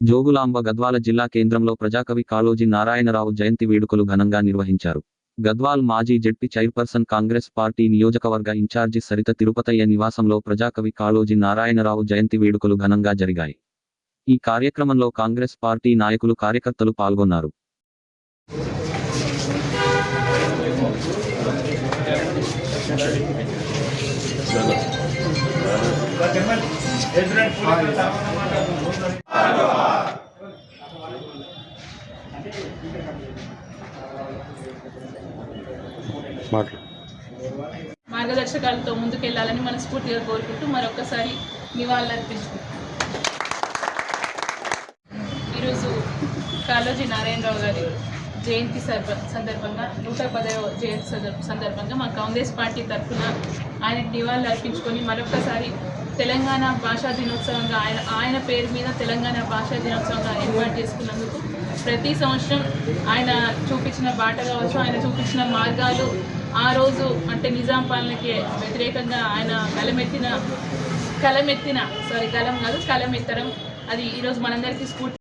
జోగులాంబ గద్వాల జిల్లా కేంద్రంలో ప్రజాకవి కాళోజీ నారాయణరావు జయంతి వేడుకలు ఘనంగా నిర్వహించారు. గద్వాల్ మాజీ జడ్పీ చైర్పర్సన్ కాంగ్రెస్ పార్టీ నియోజకవర్గ ఇన్ఛార్జి సరిత తిరుపతయ్య నివాసంలో ప్రజాకవి కాళోజీ నారాయణరావు జయంతి వేడుకలు ఘనంగా జరిగాయి. ఈ కార్యక్రమంలో కాంగ్రెస్ పార్టీ నాయకులు కార్యకర్తలు పాల్గొన్నారు. మాట్లాడు మార్గదర్శకాలతో ముందుకెళ్ళాలని మనస్ఫూర్తిగా కోరుకుంటూ మరొకసారి నివాళులర్పించుకుంటాం ఈరోజు కాళోజీ నారాయణరావు గారి జయంతి సందర్భంగా నూట పదవ జయంతి సందర్భ- సందర్భంగా మా కాంగ్రెస్ పార్టీ తరఫున ఆయనకు నివాళులు అర్పించుకొని మరొకసారి తెలంగాణ భాషా దినోత్సవంగా ఆయన ఆయన పేరు మీద తెలంగాణ భాషా దినోత్సవంగా ఏర్పాటు చేసుకున్నందుకు ప్రతి సంవత్సరం ఆయన చూపించిన బాట కావచ్చు ఆయన చూపించిన మార్గాలు ఆ రోజు అంటే నిజాం పాలనకి వ్యతిరేకంగా ఆయన కలమెత్తిన కలమెత్తిన సారీ కలం కాదు కలమెత్తడం. అది ఈరోజు మనందరికీ స్ఫూర్తి